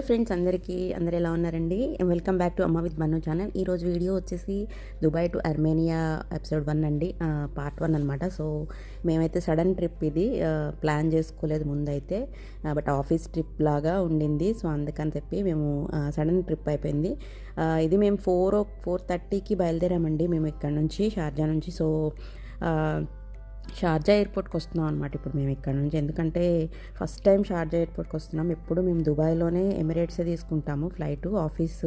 Hello friends అందరికీ అందరు ఎలా ఉన్నారండి? Welcome back to Amma with Mannu channel. ఈరోజు వీడియో వచ్చేసి Dubai to Armenia episode one అండి. పార్ట్ వన్ అనమాట సో మేమైతే సడన్ ట్రిప్ ఇది ప్లాన్ చేసుకోలేదు ముందైతే. బట్ ఆఫీస్ ట్రిప్ లాగా ఉండింది. సో అందుకని చెప్పి మేము సడన్ ట్రిప్ అయిపోయింది. ఇది మేము ఫోర్ ఫోర్ థర్టీకి బయలుదేరామండి. మేము ఇక్కడ నుంచి షార్జా నుంచి. సో షార్జా ఎయిర్పోర్ట్కి వస్తున్నాం అనమాట ఇప్పుడు మేము ఇక్కడ నుంచి. ఎందుకంటే ఫస్ట్ టైం షార్జా ఎయిర్పోర్ట్కి వస్తున్నాం. ఎప్పుడు మేము దుబాయ్లోనే ఎమిరేట్సే తీసుకుంటాము. ఫ్లైట్ ఆఫీస్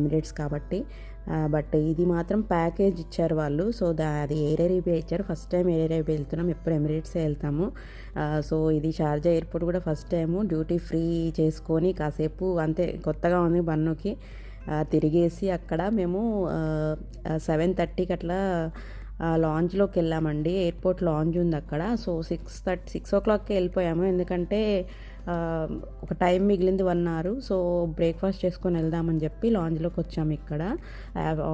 ఎమిరేట్స్ కాబట్టి. బట్ ఇది మాత్రం ప్యాకేజ్ ఇచ్చారు వాళ్ళు. సో దా అది ఎయిర్ అరేబియా ఇచ్చారు. ఫస్ట్ టైం ఎయిర్ అరేబియా వెళ్తున్నాం. ఎప్పుడు ఎమిరేట్సే వెళ్తాము. సో ఇది షార్జా ఎయిర్పోర్ట్ కూడా ఫస్ట్ టైము డ్యూటీ ఫ్రీ చేసుకొని కాసేపు అంతే కొత్తగా ఉంది బన్నుకి. తిరిగేసి అక్కడ మేము సెవెన్ థర్టీకి అట్లా లాంజ్లోకి వెళ్ళామండి. ఎయిర్పోర్ట్ లాంజ్ ఉంది అక్కడ. So six thirty six o క్లాక్కి వెళ్ళిపోయాము. ఎందుకంటే ఒక టైం మిగిలింది వన్ అవర్. సో బ్రేక్ఫాస్ట్ చేసుకొని వెళ్దామని చెప్పి లాంజ్లోకి వచ్చాము ఇక్కడ.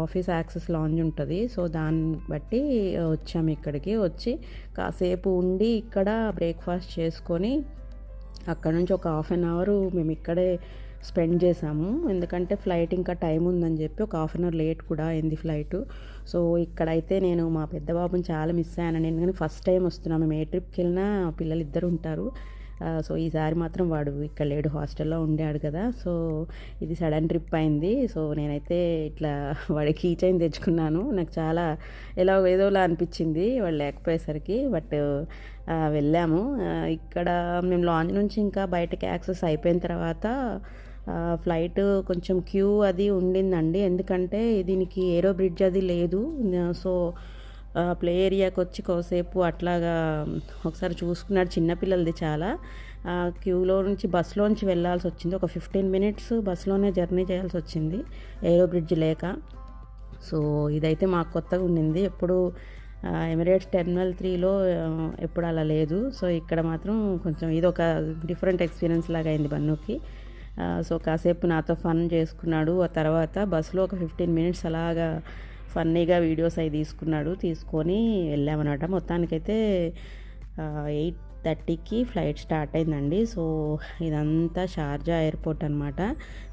ఆఫీస్ యాక్సెస్ లాంజ్ ఉంటుంది. సో దాన్ని బట్టి వచ్చాము ఇక్కడికి. వచ్చి కాసేపు ఉండి ఇక్కడ బ్రేక్ఫాస్ట్ చేసుకొని అక్కడ నుంచి ఒక హాఫ్ అన్ అవర్ మేము ఇక్కడే స్పెండ్ చేసాము ఎందుకంటే ఫ్లైట్ ఇంకా టైం ఉందని చెప్పి ఒక హాఫ్ అన్ అవర్ లేట్ కూడా అయింది ఫ్లైట్. సో ఇక్కడైతే నేను మా పెద్ద బాబుని చాలా మిస్ అయ్యాను. నేను కానీ ఫస్ట్ టైం వస్తున్నాము మేము ఏ ట్రిప్కి వెళ్ళినా పిల్లలు ఇద్దరు ఉంటారు సో ఈసారి మాత్రం వాడు ఇక్కడ లేడు. హాస్టల్లో ఉండాడు కదా. సో ఇది సడన్ ట్రిప్ అయింది. సో నేనైతే ఇట్లా వాడి కీ చైన్ తెచ్చుకున్నాను. నాకు చాలా ఎలా ఏదోలా అనిపించింది వాడు లేకపోయేసరికి. బట్ వెళ్ళాము. ఇక్కడ మేము లాంజ్ నుంచి ఇంకా బయటకి యాక్సెస్ అయిపోయిన తర్వాత ఫ్లైట్ కొంచెం క్యూ అది ఉండిందండి. ఎందుకంటే దీనికి ఏరో బ్రిడ్జ్ అది లేదు. సో ప్లే ఏరియాకి వచ్చి కోసేపు అట్లాగా ఒకసారి చూసుకున్నాడు చిన్నపిల్లలది చాలా. క్యూలో నుంచి బస్సులోంచి వెళ్ళాల్సి వచ్చింది. ఒక ఫిఫ్టీన్ మినిట్స్ బస్సులోనే జర్నీ చేయాల్సి వచ్చింది ఏరో బ్రిడ్జ్ లేక. సో ఇదైతే మాకు కొత్తగా ఉండింది. ఎప్పుడు ఎమిరేట్స్ టెర్మినల్ త్రీలో ఎప్పుడు అలా లేదు. సో ఇక్కడ మాత్రం కొంచెం ఇది ఒక డిఫరెంట్ ఎక్స్పీరియన్స్ లాగా అయింది బన్నుకి. సో కాసేపు నాతో ఫన్ చేసుకున్నాడు. ఆ తర్వాత బస్సులో ఒక ఫిఫ్టీన్ మినిట్స్ అలాగా ఫన్నీగా వీడియోస్ అవి తీసుకున్నాడు. తీసుకొని వెళ్ళామన్నమాట. మొత్తానికైతే ఎయిట్ థర్టీకి ఫ్లైట్ స్టార్ట్ అయిందండి. సో ఇదంతా షార్జా ఎయిర్పోర్ట్ అనమాట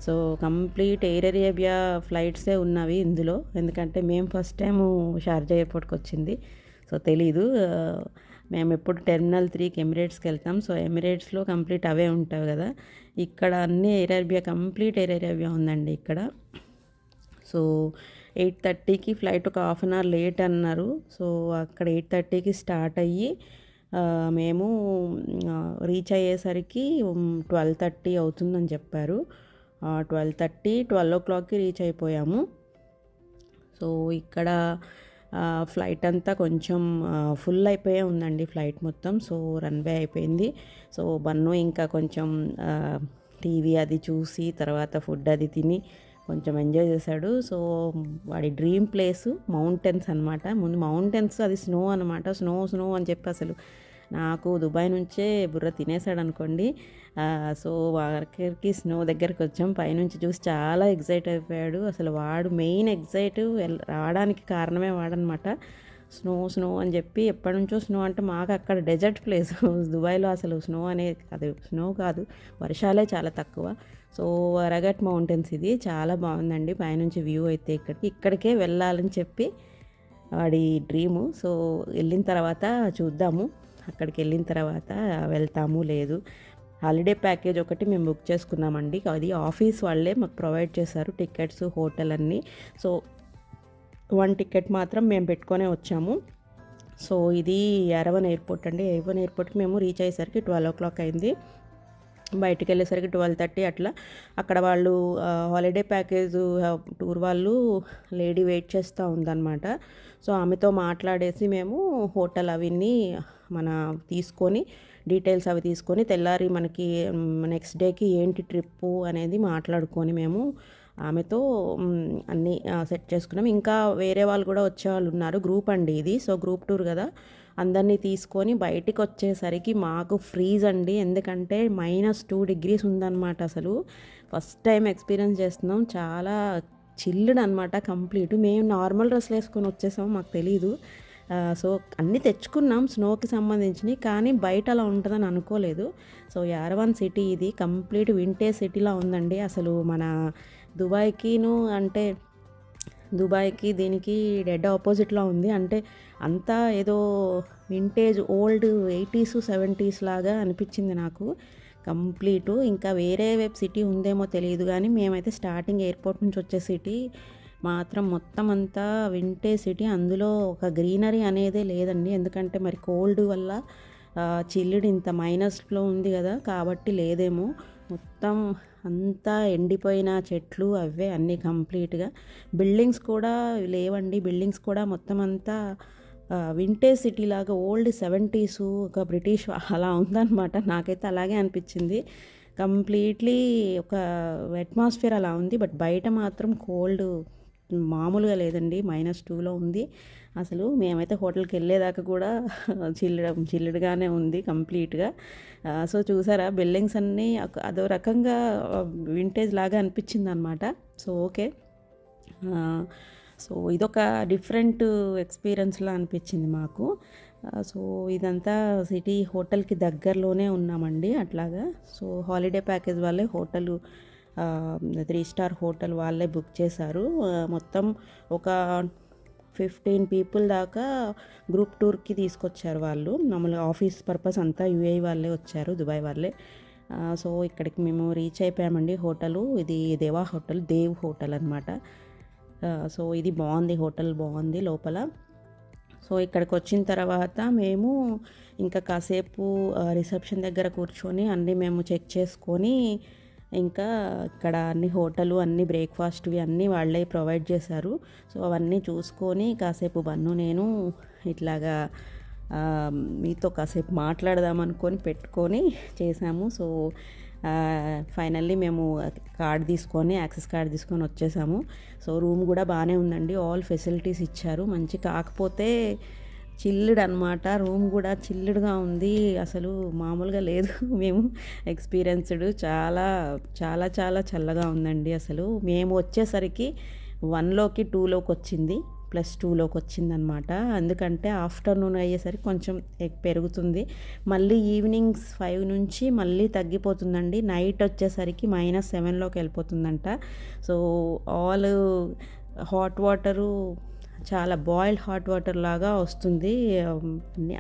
సో కంప్లీట్ ఎయిర్ అరేబియా ఫ్లైట్సే ఉన్నవి ఇందులో. ఎందుకంటే మేము ఫస్ట్ టైము షార్జా ఎయిర్పోర్ట్కి వచ్చింది. సో తెలీదు. మేము ఎప్పుడు టెర్మినల్ త్రీకి ఎమిరేట్స్కి వెళ్తాం. సో ఎమిరేట్స్లో కంప్లీట్ అవే ఉంటాయి కదా. ఇక్కడ అన్ని Air Arabia complete Air Arabia ఉందండి ఇక్కడ. సో ఎయిట్ థర్టీకి ఫ్లైట్ ఒక హాఫ్ అన్ అవర్ లేట్ అన్నారు. సో అక్కడ ఎయిట్ థర్టీకి స్టార్ట్ అయ్యి మేము రీచ్ అయ్యేసరికి ట్వెల్వ్ థర్టీ అవుతుందని చెప్పారు. ట్వెల్వ్ థర్టీ ట్వెల్వ్ ఓ క్లాక్కి రీచ్ అయిపోయాము. సో ఇక్కడ ఫ్లైట్ అంతా కొంచెం ఫుల్ అయిపోయే ఉందండి ఫ్లైట్ మొత్తం. సో రన్వే అయిపోయింది. సో బన్ను ఇంకా కొంచెం టీవీ అది చూసి తర్వాత ఫుడ్ అది తిని కొంచెం ఎంజాయ్ చేశాడు. సో వాడి డ్రీమ్ ప్లేస్ మౌంటైన్స్ అనమాట ముందు మౌంటైన్స్ అది స్నో అనమాట స్నో స్నో అని చెప్పి అసలు నాకు దుబాయ్ నుంచే బుర్ర తినేసాడు అనుకోండి సో వారికి స్నో దగ్గరికి వచ్చాం. పైనుంచి చూసి చాలా ఎగ్జైట్ అయిపోయాడు. అసలు వాడు మెయిన్ ఎగ్జైట్ రావడానికి కారణమే వాడనమాట. స్నో స్నో అని చెప్పి ఎప్పటి నుంచో స్నో అంటే మాకు అక్కడ డెజర్ట్ ప్లేస్. దుబాయ్లో అసలు స్నో అనేది అది స్నో కాదు. వర్షాలే చాలా తక్కువ. సో రగట్ మౌంటైన్స్ ఇది. చాలా బాగుందండి. పైనుంచి వ్యూ అయితే ఇక్కడికి ఇక్కడికే వెళ్ళాలని చెప్పి వాడి డ్రీము. సో వెళ్ళిన తర్వాత చూద్దాము. అక్కడికి వెళ్ళిన తర్వాత వెళ్తాము లేదు. హాలిడే ప్యాకేజ్ ఒకటి మేము బుక్ చేసుకున్నామండి. అది ఆఫీస్ వాళ్ళే మాకు ప్రొవైడ్ చేశారు టికెట్స్ హోటల్ అన్నీ. సో వన్ టికెట్ మాత్రం మేము పెట్టుకొనే వచ్చాము. సో ఇది ఎరవన్ ఎయిర్పోర్ట్ అండి. ఎరవన్ ఎయిర్పోర్ట్కి మేము రీచ్ అయ్యేసరికి ట్వెల్వ్ ఓ క్లాక్ అయింది. బయటికి వెళ్ళేసరికి ట్వెల్వ్ థర్టీ అట్లా. అక్కడ వాళ్ళు హాలిడే ప్యాకేజ్ టూర్ వాళ్ళు లేడీ వెయిట్ చేస్తూ ఉందన్నమాట. సో ఆమెతో మాట్లాడేసి మేము హోటల్ అవన్నీ మన తీసుకొని డీటెయిల్స్ అవి తీసుకొని తెల్లారి మనకి నెక్స్ట్ డేకి ఏంటి ట్రిప్పు అనేది మాట్లాడుకొని మేము ఆమెతో అన్నీ సెట్ చేసుకున్నాం. ఇంకా వేరే వాళ్ళు కూడా వచ్చే వాళ్ళు ఉన్నారు. గ్రూప్ అండి ఇది. సో గ్రూప్ టూర్ కదా. అందరినీ తీసుకొని బయటికి వచ్చేసరికి మాకు ఫ్రీజ్ అండి. ఎందుకంటే మైనస్ టూ డిగ్రీస్ ఉందన్నమాట అసలు. ఫస్ట్ టైం ఎక్స్పీరియన్స్ చేస్తున్నాం. చాలా చిల్లుడ్ అనమాట కంప్లీట్. మేము నార్మల్ డ్రెస్లు వేసుకొని వచ్చేసాము మాకు తెలీదు. సో అన్నీ తెచ్చుకున్నాం స్నోకి సంబంధించినవి కానీ బయట అలా ఉంటుందని అనుకోలేదు. సో యారవన్ సిటీ ఇది కంప్లీట్ వింటేజ్ సిటీలా ఉందండి. అసలు మన దుబాయ్కిను అంటే దుబాయ్కి దీనికి డెడ్ ఆపోజిట్లో ఉంది. అంటే అంతా ఏదో వింటేజ్ ఓల్డ్ ఎయిటీస్ సెవెంటీస్ లాగా అనిపించింది నాకు. కంప్లీటు. ఇంకా వేరే వెబ్ సిటీ ఉందేమో తెలియదు కానీ మేమైతే స్టార్టింగ్ ఎయిర్పోర్ట్ నుంచి వచ్చే సిటీ. మాత్రం మొత్తం అంతా వింటే సిటీ అందులో ఒక గ్రీనరీ అనేదే లేదండి. ఎందుకంటే మరి కోల్డ్ వల్ల చిల్లుడు ఇంత మైనస్లో ఉంది కదా కాబట్టి లేదేమో. మొత్తం అంతా ఎండిపోయిన చెట్లు అవే అన్నీ కంప్లీట్గా. బిల్డింగ్స్ కూడా లేవండి. బిల్డింగ్స్ కూడా మొత్తం అంతా వింటేజ్ సిటీ లాగా ఓల్డ్ సెవెంటీస్ ఒక బ్రిటిష్ అలా ఉందన్నమాట. నాకైతే అలాగే అనిపించింది. కంప్లీట్లీ ఒక అట్మాస్ఫియర్ అలా ఉంది. బట్ బయట మాత్రం కోల్డ్ మామూలుగా లేదండి మైనస్ టూలో ఉంది. అసలు మేమైతే హోటల్కి వెళ్ళేదాకా కూడా చిల్లడ చిల్లుడుగానే ఉంది కంప్లీట్గా. సో చూసారా బిల్డింగ్స్ అన్నీ అదో రకంగా వింటేజ్ లాగా అనిపించింది అనమాట సో ఓకే. సో ఇదొక డిఫరెంట్ ఎక్స్పీరియన్స్లా అనిపించింది మాకు. సో ఇదంతా సిటీ హోటల్కి దగ్గరలోనే ఉన్నామండి అట్లాగా. సో హాలిడే ప్యాకేజ్ వాళ్ళే హోటల్ త్రీ స్టార్ హోటల్ వాళ్ళే బుక్ చేశారు. మొత్తం ఒక ఫిఫ్టీన్ పీపుల్ దాకా గ్రూప్ టూర్కి తీసుకొచ్చారు వాళ్ళు. మామూలుగా ఆఫీస్ పర్పస్ అంతా యూఏ వాళ్ళే వచ్చారు దుబాయ్ వాళ్ళే. సో ఇక్కడికి మేము రీచ్ అయిపోయామండి హోటలు. ఇది దేవా హోటల్ దేవ్ హోటల్ అనమాట సో ఇది బాగుంది హోటల్ బాగుంది లోపల. సో ఇక్కడికి వచ్చిన తర్వాత మేము ఇంకా కాసేపు రిసెప్షన్ దగ్గర కూర్చొని అన్నీ మేము చెక్ చేసుకొని ఇంకా ఇక్కడ అన్ని హోటలు అన్ని బ్రేక్ఫాస్ట్వి అన్నీ వాళ్ళే ప్రొవైడ్ చేశారు. సో అవన్నీ చూసుకొని కాసేపు బన్ను నేను ఇట్లాగా మీతో కాసేపు మాట్లాడదాం అనుకొని పెట్టుకొని చేసాము సో ఫైనల్లీ మేము కార్డ్ తీసుకొని యాక్సెస్ కార్డ్ తీసుకొని వచ్చేసాము. సో రూమ్ కూడా బాగానే ఉందండి. ఆల్ ఫెసిలిటీస్ ఇచ్చారు. మంచి కాకపోతే చిల్లుడు అనమాట రూమ్ కూడా చిల్లుడుగా ఉంది. అసలు మామూలుగా లేదు. మేము ఎక్స్పీరియన్స్డ్. చాలా చాలా చాలా చల్లగా ఉందండి అసలు. మేము వచ్చేసరికి వన్లోకి టూలోకి వచ్చింది. ప్లస్ టూలోకి వచ్చిందనమాట ఎందుకంటే ఆఫ్టర్నూన్ అయ్యేసరికి కొంచెం పెరుగుతుంది. మళ్ళీ ఈవినింగ్స్ ఫైవ్ నుంచి మళ్ళీ తగ్గిపోతుందండి. నైట్ వచ్చేసరికి మైనస్ సెవెన్లోకి వెళ్ళిపోతుందంట. సో ఆల్ హాట్ వాటరు చాలా బాయిల్డ్ హాట్ వాటర్ లాగా వస్తుంది.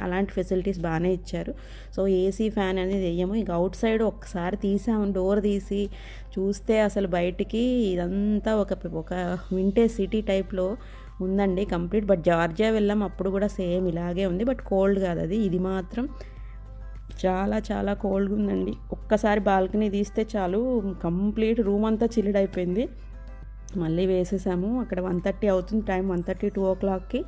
అలాంటి ఫెసిలిటీస్ బాగానే ఇచ్చారు. సో ఏసీ ఫ్యాన్ అనేది వేయము. ఇక అవుట్ సైడ్ ఒకసారి తీసాము. డోర్ తీసి చూస్తే అసలు బయటికి ఇదంతా ఒక ఒక వింటేజ్ సిటీ టైప్లో ఉందండి. కంప్లీట్. బట్ జార్జియా వెళ్ళాం అప్పుడు కూడా సేమ్ ఇలాగే ఉంది. బట్ కోల్డ్ కాదు అది. ఇది మాత్రం చాలా చాలా కోల్డ్గా ఉందండి. ఒక్కసారి బాల్కనీ తీస్తే చాలు. కంప్లీట్ రూమ్ అంతా చిల్లుడ్ అయిపోయింది. మళ్ళీ వేసేసాము. అక్కడ వన్ థర్టీ అవుతుంది time. One thirty two o క్లాక్కి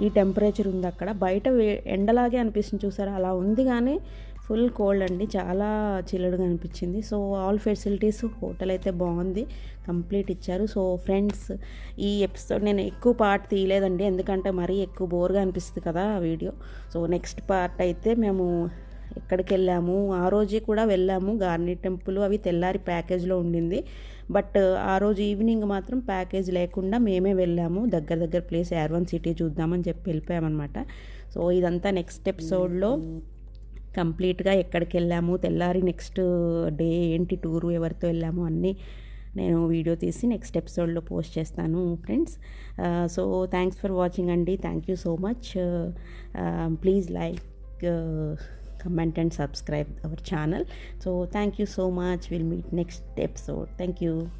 ఈ టెంపరేచర్ ఉంది అక్కడ. బయట ఎండలాగే అనిపిస్తుంది చూసారా? అలా ఉంది కానీ ఫుల్ కోల్డ్ అండి. చాలా చిల్లడిగా అనిపించింది. సో ఆల్ ఫెసిలిటీస్ హోటల్ అయితే బాగుంది. కంప్లీట్ ఇచ్చారు. సో ఫ్రెండ్స్ ఈ ఎపిసోడ్ నేను ఎక్కువ పార్ట్ తీయలేదండి. ఎందుకంటే మరీ ఎక్కువ బోర్గా అనిపిస్తుంది కదా వీడియో. సో నెక్స్ట్ పార్ట్ అయితే మేము ఎక్కడికి వెళ్ళాము ఆ రోజే కూడా వెళ్ళాము. గార్నీ టెంపుల్ అవి తెల్లారి ప్యాకేజ్లో ఉండింది. బట్ ఆ రోజు ఈవినింగ్ మాత్రం ప్యాకేజ్ లేకుండా మేమే వెళ్ళాము. దగ్గర దగ్గర ప్లేస్ యార్వన్ సిటీ చూద్దామని చెప్పి వెళ్ళిపోయామన్నమాట. సో ఇదంతా నెక్స్ట్ ఎపిసోడ్లో కంప్లీట్గా ఎక్కడికి వెళ్ళాము తెల్లారి నెక్స్ట్ డే ఏంటి టూరు ఎవరితో వెళ్ళాము అన్నీ నేను వీడియో తీసి నెక్స్ట్ ఎపిసోడ్లో పోస్ట్ చేస్తాను friends. So thanks for watching అండి. Thank you so much. Please like comment and subscribe our channel. So thank you so much. We'll meet next episode. Thank you